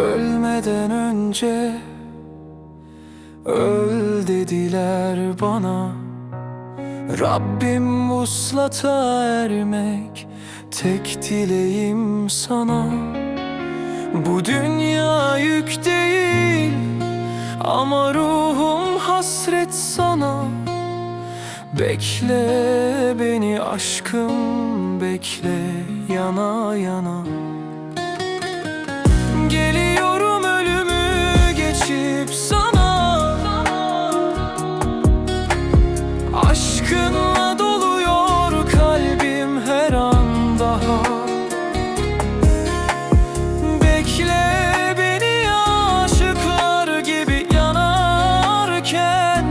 Ölmeden önce Öl dediler bana. Rabbim vuslata ermek Tek dileğim sana. Bu dünya yük değil Ama ruhum hasret sana. Bekle beni aşkım bekle yana yana Aşkınla doluyor kalbim her an daha. Bekle beni aşıklar gibi yanarken.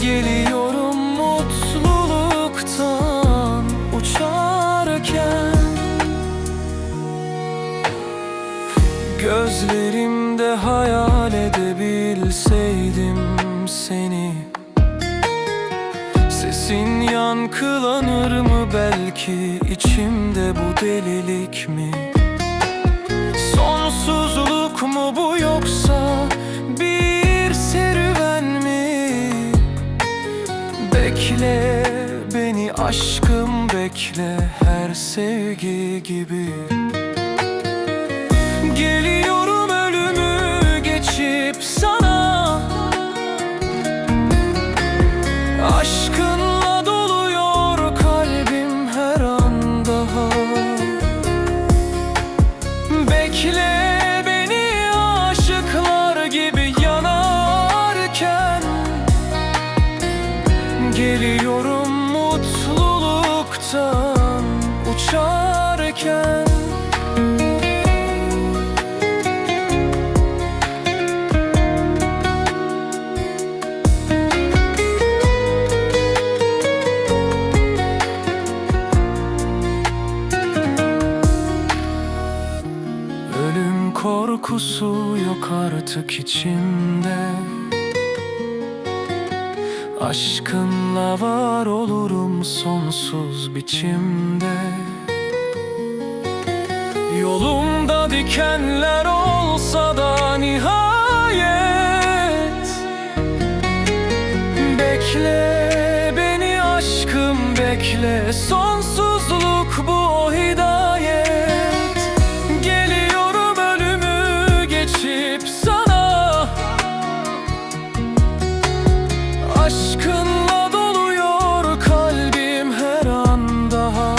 Geliyorum mutluluktan uçarken. Gözlerimde hayal edebilseydim Sesin yankılanır mı belki içimde bu delilik mi? Sonsuzluk mu bu yoksa bir serüven mi? Bekle beni aşkım bekle her sevgi gibi Geliyorum Geliyorum mutluluktan uçarken. Ölüm korkusu yok artık içimde Aşkınla var olurum sonsuz biçimde. Yolumda dikenler olsa da nihayet. Bekle beni aşkım bekle Sonsuzluk Aşkınla doluyor kalbim her an daha.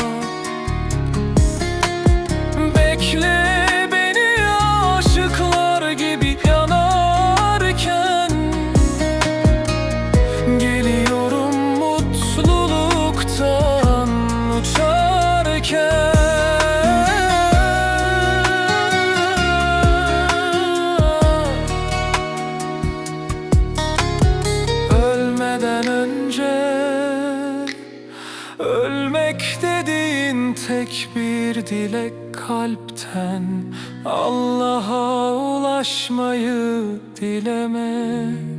Bekle tek bir dilek kalpten Allah'a ulaşmayı dilemek